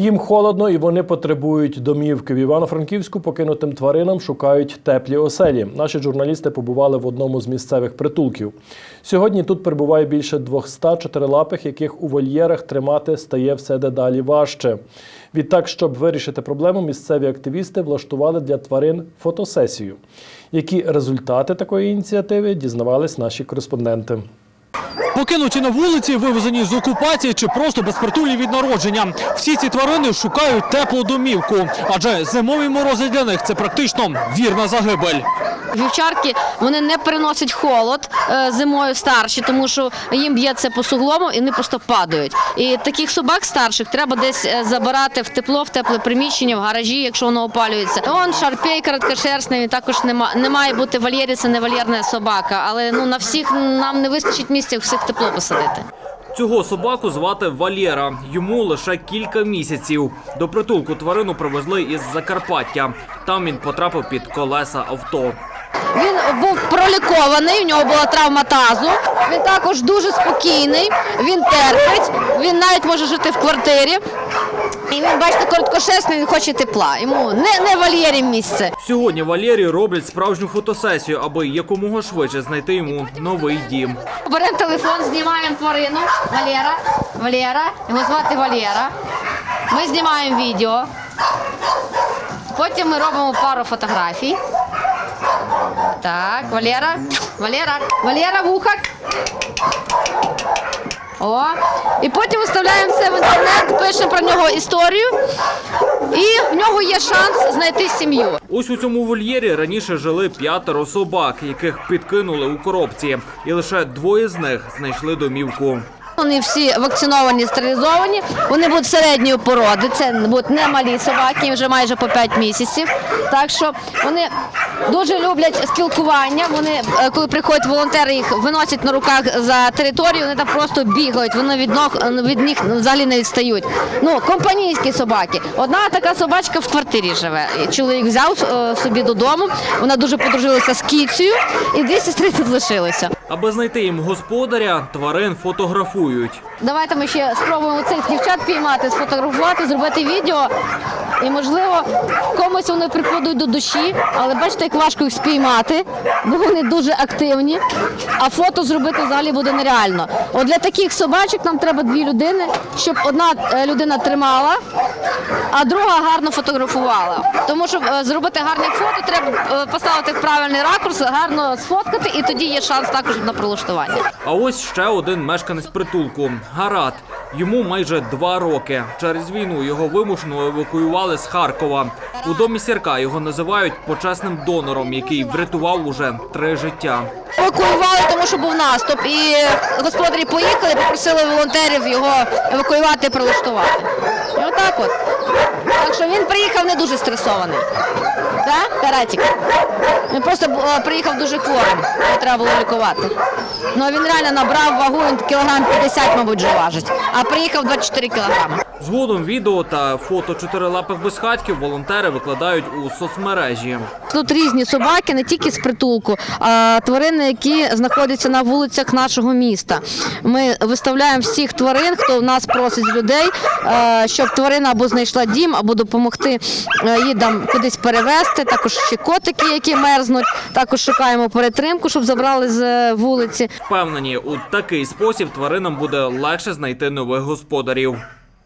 Їм холодно і вони потребують домівки. В Івано-Франківську покинутим тваринам шукають теплі оселі. Наші журналісти побували в одному з місцевих притулків. Сьогодні тут перебуває більше 200 чотирилапих, яких у вольєрах тримати стає все дедалі важче. Відтак, щоб вирішити проблему, місцеві активісти влаштували для тварин фотосесію. Які результати такої ініціативи дізнавались наші кореспонденти. Покинуті на вулиці, вивезені з окупації чи просто безпритульні від народження. Всі ці тварини шукають теплу домівку, адже зимові морози для них це практично вірна загибель. Вівчарки вони не переносять холод е, зимою старші, тому що їм б'є це по суглому і вони просто падають. І таких собак старших треба десь е, забирати в тепло, в тепле приміщення, в гаражі, якщо воно опалюється. Он шарпей короткошерстний, також нема, не має бути вольєрі, це не вольєрна собака. Але ну на всіх нам не вистачить місця всіх тепло посадити. Цього собаку звати Валєра. Йому лише кілька місяців. До притулку тварину привезли із Закарпаття. Там він потрапив під колеса авто. Він був пролікований, в нього була травма тазу. Він також дуже спокійний, він терпить, він навіть може жити в квартирі. І він, бачите, короткошерстний, він хоче тепла. Йому не, не вольєрі місце. Сьогодні Валєрі роблять справжню фотосесію, аби якомога швидше знайти йому новий дім. Беремо телефон, знімаємо тварину. Валера, Валера, його звати Валера. Ми знімаємо відео. Потім ми робимо пару фотографій. Так, Валера, Валера, Валера, вуха. О, і потім виставляємо це в інтернет, пишемо про нього історію, і в нього є шанс знайти сім'ю. Ось у цьому вольєрі раніше жили п'ятеро собак, яких підкинули у коробці, і лише двоє з них знайшли домівку. Вони всі вакциновані, стерилізовані. Вони будуть середньої породи. Це будуть не малі собаки, вже майже по 5 місяців. Так що вони дуже люблять спілкування. Вони, е, коли приходять волонтери, їх виносять на руках за територію, вони там просто бігають. Вони від ног від них взагалі не відстають. Ну, компанійські собаки. Одна така собачка в квартирі живе. Чоловік взяв е, собі додому. Вона дуже подружилася з кіцею, і дві сестри тут лишилися. Аби знайти їм господаря, тварин фотографують. Давайте ми ще спробуємо цих дівчат піймати, сфотографувати, зробити відео. І, можливо, комусь вони припадуть до душі, але бачите, як важко їх спіймати, бо вони дуже активні. А фото зробити взагалі буде нереально. От для таких собачок нам треба дві людини, щоб одна е, людина тримала, а друга гарно фотографувала. Тому щоб е, зробити гарне фото, треба е, поставити в правильний ракурс, гарно сфоткати, і тоді є шанс також на прилаштування. А ось ще один мешканець притулку Гарат. Йому майже два роки. Через війну його вимушено евакуювали з Харкова. У домі сірка його називають почесним донором, який врятував уже три життя. Евакуювали, тому що був наступ, і господарі поїхали, попросили волонтерів його евакуювати прилаштувати. І отак от. Так що він приїхав не дуже стресований. Так, Каратік? Він просто е, приїхав дуже хворим, треба було лікувати. Ну він реально набрав вагу, він кілограм 50, мабуть, вже важить, а приїхав 24 кілограми. Згодом відео та фото чотирилапих безхатьків волонтери викладають у соцмережі. Тут різні собаки, не тільки з притулку, а тварини, які знаходяться на вулицях нашого міста. Ми виставляємо всіх тварин, хто в нас просить з людей, е, щоб тварина або знайшла дім, або допомогти е, їй там кудись перевезти. Також ще котики, які мерзнуть. Також шукаємо перетримку, щоб забрали з е, вулиці. Впевнені, у такий спосіб тваринам буде легше знайти нових господарів.